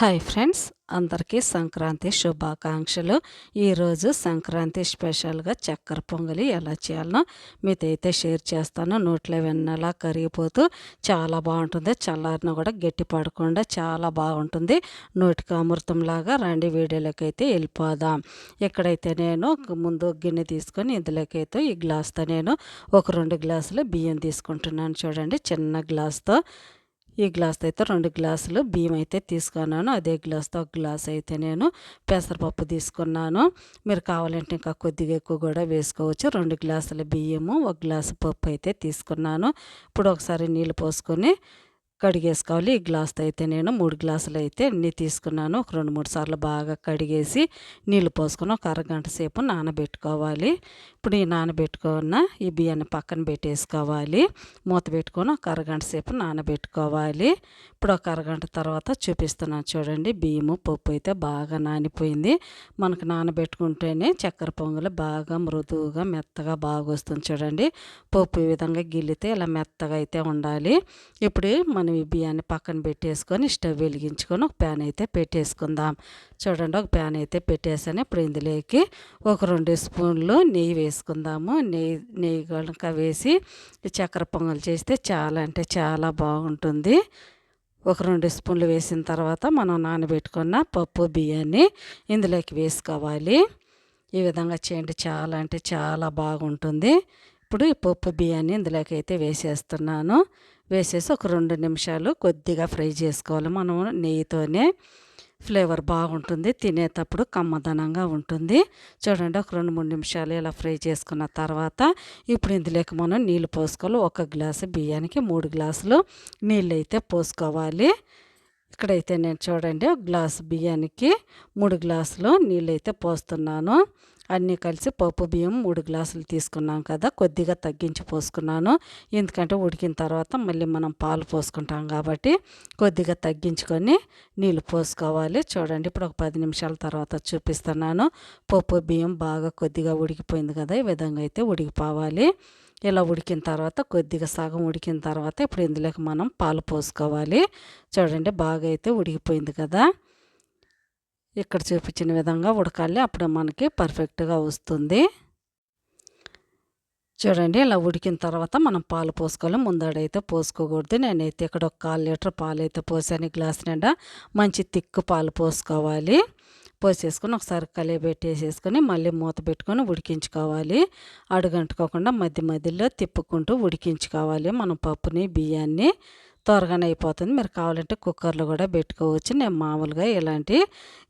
Hi friends అందరికీ సంక్రాంతి శుభాకాంక్షలు. ఈరోజు సంక్రాంతి స్పెషల్గా చక్కెర పొంగలి ఎలా చేయాలనో మీతో అయితే షేర్ చేస్తాను. నోట్లో వెన్నలా కరిగిపోతూ చాలా బాగుంటుంది. చల్లారిన కూడా గట్టి పడకుండా చాలా బాగుంటుంది. నోటికి అమృతంలాగా రండి వీడియోలోకి అయితే వెళ్ళిపోదాం. ఇక్కడైతే నేను ముందు గిన్నె తీసుకొని ఇందులోకి అయితే ఈ గ్లాస్తో నేను ఒక రెండు గ్లాసులు బియ్యం తీసుకుంటున్నాను. చూడండి చిన్న గ్లాస్తో ఈ గ్లాస్తో అయితే రెండు గ్లాసులు బియ్యం అయితే తీసుకున్నాను. అదే గ్లాస్తో ఒక గ్లాస్ అయితే నేను పెసరపప్పు తీసుకున్నాను. మీరు కావాలంటే ఇంకా కొద్దిగా ఎక్కువ కూడా వేసుకోవచ్చు. రెండు గ్లాసుల బియ్యము ఒక గ్లాసు పప్పు అయితే తీసుకున్నాను. ఇప్పుడు ఒకసారి నీళ్ళు పోసుకొని కడిగేసుకోవాలి. ఈ గ్లాస్తో అయితే నేను మూడు గ్లాసులు అయితే అన్నీ తీసుకున్నాను. ఒక రెండు మూడు సార్లు బాగా కడిగేసి నీళ్ళు పోసుకొని ఒక అరగంట సేపు నానబెట్టుకోవాలి. ఇప్పుడు ఈ నానబెట్టుకున్న ఈ బియ్యాన్ని పక్కన పెట్టేసుకోవాలి. మూత పెట్టుకొని ఒక అరగంట సేపు నానబెట్టుకోవాలి. ఇప్పుడు ఒక అరగంట తర్వాత చూపిస్తున్నాను చూడండి. బియ్యము పప్పు అయితే బాగా నానిపోయింది. మనకు నానబెట్టుకుంటేనే చక్కెర పొంగలు బాగా మృదువుగా మెత్తగా బాగా వస్తుంది చూడండి. పప్పు ఈ విధంగా గిల్లితే ఇలా మెత్తగా అయితే ఉండాలి. ఇప్పుడు మన మనం ఈ బియ్యాన్ని పక్కన పెట్టేసుకొని స్టవ్ వెలిగించుకొని ఒక ప్యాన్ అయితే పెట్టేసుకుందాం. చూడండి ఒక ప్యాన్ అయితే పెట్టేసాను ఇప్పుడు ఇందులోకి ఒక రెండు స్పూన్లు నెయ్యి వేసుకుందాము. నెయ్యి నెయ్యి కనుక వేసి చక్కెర పొంగల్ చేస్తే చాలా అంటే చాలా బాగుంటుంది. ఒక రెండు స్పూన్లు వేసిన తర్వాత మనం నానబెట్టుకున్న పప్పు బియ్యాన్ని ఇందులోకి వేసుకోవాలి. ఈ విధంగా చేయండి. చాలా అంటే చాలా బాగుంటుంది. ఇప్పుడు ఈ పప్పు బియ్యాన్ని ఇందులోకి అయితే వేసేస్తున్నాను. వేసేసి ఒక రెండు నిమిషాలు కొద్దిగా ఫ్రై చేసుకోవాలి. మనం నెయ్యితోనే ఫ్లేవర్ బాగుంటుంది. తినేటప్పుడు కమ్మదనంగా ఉంటుంది. చూడండి ఒక రెండు మూడు నిమిషాలు ఇలా ఫ్రై చేసుకున్న తర్వాత ఇప్పుడు ఇందులోకి మనం నీళ్ళు పోసుకోవాలి. ఒక గ్లాసు బియ్యానికి మూడు గ్లాసులు నీళ్ళు అయితే పోసుకోవాలి. ఇక్కడైతే నేను చూడండి ఒక గ్లాసు బియ్యానికి మూడు గ్లాసులు నీళ్ళు అయితే పోస్తున్నాను. అన్నీ కలిసి పప్పు బియ్యం మూడు గ్లాసులు తీసుకున్నాం కదా కొద్దిగా తగ్గించి పోసుకున్నాను. ఎందుకంటే ఉడికిన తర్వాత మళ్ళీ మనం పాలు పోసుకుంటాం కాబట్టి కొద్దిగా తగ్గించుకొని నీళ్ళు పోసుకోవాలి. చూడండి ఇప్పుడు ఒక పది నిమిషాల తర్వాత చూపిస్తున్నాను. పప్పు బియ్యం బాగా కొద్దిగా ఉడికిపోయింది కదా ఈ విధంగా అయితే ఉడికిపోవాలి. ఇలా ఉడికిన తర్వాత కొద్దిగా సగం ఉడికిన తర్వాత ఇప్పుడు ఇందులోకి మనం పాలు పోసుకోవాలి. చూడండి బాగా అయితే ఉడికిపోయింది కదా. ఇక్కడ చూపించిన విధంగా ఉడకాలి. అప్పుడు మనకి పర్ఫెక్ట్గా వస్తుంది. చూడండి ఇలా ఉడికిన తర్వాత మనం పాలు పోసుకోవాలి. ముందడైతే పోసుకోకూడదు. నేనైతే ఇక్కడ ఒక కాలు లీటర్ పాలు అయితే పోసాను. గ్లాస్ నిండా మంచి తిక్కు పాలు పోసుకోవాలి. పోసేసుకొని ఒకసారి కలియబెట్టేసేసుకొని మళ్ళీ మూత పెట్టుకొని ఉడికించుకోవాలి. అడుగంటుకోకుండా మధ్య మధ్యలో తిప్పుకుంటూ ఉడికించుకోవాలి. మనం పప్పుని బియ్యాన్ని త్వరగానే అయిపోతుంది. మీరు కావాలంటే కుక్కర్లో కూడా పెట్టుకోవచ్చు. నేను మామూలుగా ఇలాంటి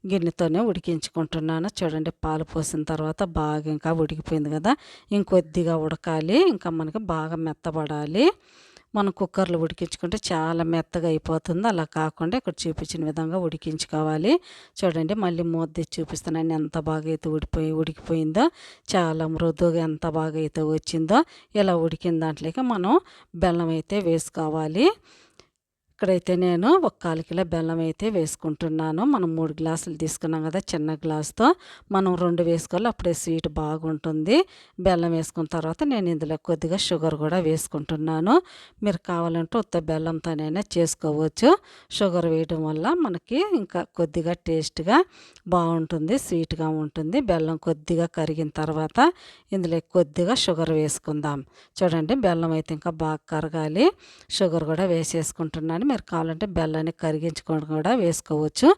గిన్నెతోనే ఉడికించుకుంటున్నాను. చూడండి పాలు పోసిన తర్వాత బాగా ఇంకా ఉడికిపోయింది కదా. ఇంకొద్దిగా ఉడకాలి. ఇంకా మనకి బాగా మెత్తబడాలి. మనం కుక్కర్లో ఉడికించుకుంటే చాలా మెత్తగా అయిపోతుంది. అలా కాకుండా ఇక్కడ చూపించిన విధంగా ఉడికించుకోవాలి. చూడండి మళ్ళీ మూత చూపిస్తున్నాను ఎంత బాగా అయితే ఉడిపోయి ఉడికిపోయిందో చాలా మృదువుగా ఎంత బాగా అయితే వచ్చిందో ఇలా ఉడికిన దాంట్లోకి మనం బెల్లం అయితే వేసుకోవాలి. ఇక్కడైతే నేను ఒక కాలు కిలో బెల్లం అయితే వేసుకుంటున్నాను. మనం మూడు గ్లాసులు తీసుకున్నాం కదా చిన్న గ్లాస్తో. మనం రెండు వేసుకోవాలి అప్పుడే స్వీట్ బాగుంటుంది. బెల్లం వేసుకున్న తర్వాత నేను ఇందులో కొద్దిగా షుగర్ కూడా వేసుకుంటున్నాను. మీరు కావాలంటే ఉత్త బెల్లంతోనైనా చేసుకోవచ్చు. షుగర్ వేయడం వల్ల మనకి ఇంకా కొద్దిగా టేస్ట్గా బాగుంటుంది స్వీట్గా ఉంటుంది. బెల్లం కొద్దిగా కరిగిన తర్వాత ఇందులో కొద్దిగా షుగర్ వేసుకుందాం. చూడండి బెల్లం అయితే ఇంకా బాగా కరగాలి. షుగర్ కూడా వేసేసుకుంటున్నాను. మీరు కావాలంటే బెల్లాన్ని కరిగించుకొని కూడా వేసుకోవచ్చు.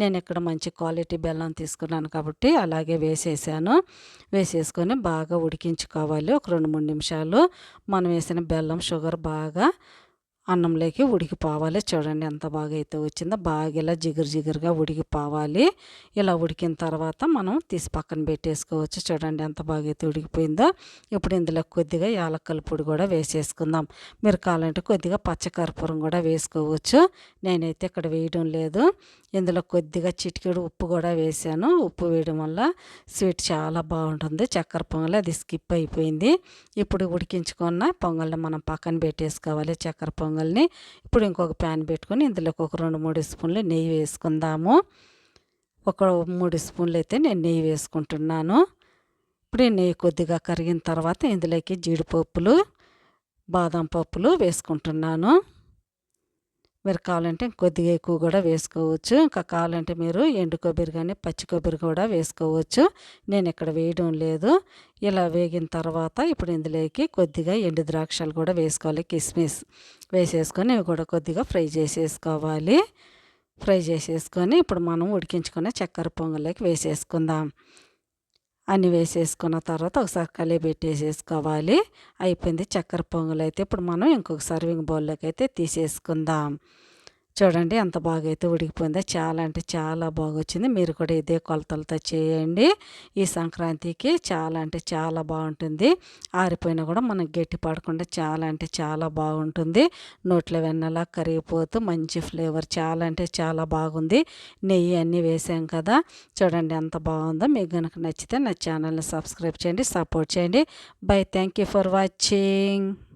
నేను ఇక్కడ మంచి క్వాలిటీ బెల్లం తీసుకున్నాను కాబట్టి అలాగే వేసేసాను. వేసేసుకొని బాగా ఉడికించుకోవాలి. ఒక రెండు మూడు నిమిషాలు మనం వేసిన బెల్లం షుగర్ బాగా అన్నంలోకి ఉడికిపోవాలి. చూడండి ఎంత బాగా అయితే వచ్చిందో. బాగా ఇలా జిగురు జిగురుగా ఉడికిపోవాలి. ఇలా ఉడికిన తర్వాత మనం తీసి పక్కన పెట్టేసుకోవచ్చు. చూడండి ఎంత బాగా అయితే ఉడికిపోయిందో. ఇప్పుడు ఇందులో కొద్దిగా యాలక్కల పొడి కూడా వేసేసుకుందాం. మీరు కావాలంటే కొద్దిగా పచ్చకర్పూరం కూడా వేసుకోవచ్చు. నేనైతే ఇక్కడ వేయడం లేదు. ఇందులో కొద్దిగా చిటికెడు ఉప్పు కూడా వేసాను. ఉప్పు వేయడం వల్ల స్వీట్ చాలా బాగుంటుంది. చక్కెర పొంగల్ అది స్కిప్ అయిపోయింది. ఇప్పుడు ఉడికించుకున్న పొంగల్ని మనం పక్కన పెట్టేసుకోవాలి. చక్కెర పొంగల్ని ఇప్పుడు ఇంకొక ప్యాన్ పెట్టుకొని ఇందులోకి ఒక రెండు మూడు స్పూన్లు నెయ్యి వేసుకుందాము. ఒక మూడు స్పూన్లు అయితే నేను నెయ్యి వేసుకుంటున్నాను. ఇప్పుడు నెయ్యి కొద్దిగా కరిగిన తర్వాత ఇందులోకి జీడిపప్పులు బాదం పప్పులు వేసుకుంటున్నాను. మీరు కావాలంటే కొద్దిగా ఎక్కువ కూడా వేసుకోవచ్చు. ఇంకా కావాలంటే మీరు ఎండు కొబ్బరి కానీ పచ్చి కొబ్బరి కూడా వేసుకోవచ్చు. నేను ఇక్కడ వేయడం లేదు. ఇలా వేగిన తర్వాత ఇప్పుడు ఇందులోకి కొద్దిగా ఎండు ద్రాక్షలు కూడా వేసుకోవాలి. కిస్మిస్ వేసేసుకొని ఇవి కూడా కొద్దిగా ఫ్రై చేసేసుకోవాలి. ఫ్రై చేసేసుకొని ఇప్పుడు మనం ఉడికించుకున్న చక్కెర పొంగల్లోకి వేసేసుకుందాం. అన్నీ వేసేసుకున్న తర్వాత ఒకసారి కలిపి పెట్టేసేసుకోవాలి. అయిపోయింది చక్కెర పొంగులు అయితే ఇప్పుడు మనం ఇంకొక సర్వింగ్ బౌల్లోకి అయితే తీసేసుకుందాం. చూడండి ఎంత బాగా అయితే ఉడికిపోయిందో చాలా అంటే చాలా బాగా వచ్చింది మీరు కూడా ఇదే కొలతలతో చేయండి. ఈ సంక్రాంతికి చాలా అంటే చాలా బాగుంటుంది. ఆరిపోయినా కూడా మనం గట్టి పడకుండా చాలా అంటే చాలా బాగుంటుంది. నోట్లో వెన్నలా కరిగిపోతూ మంచి ఫ్లేవర్ చాలా అంటే చాలా బాగుంది. నెయ్యి అన్నీ వేసాం కదా. చూడండి ఎంత బాగుందో. మీకు కనుక నచ్చితే నా ఛానల్ని సబ్స్క్రైబ్ చేయండి సపోర్ట్ చేయండి. Bye. Thank you for watching.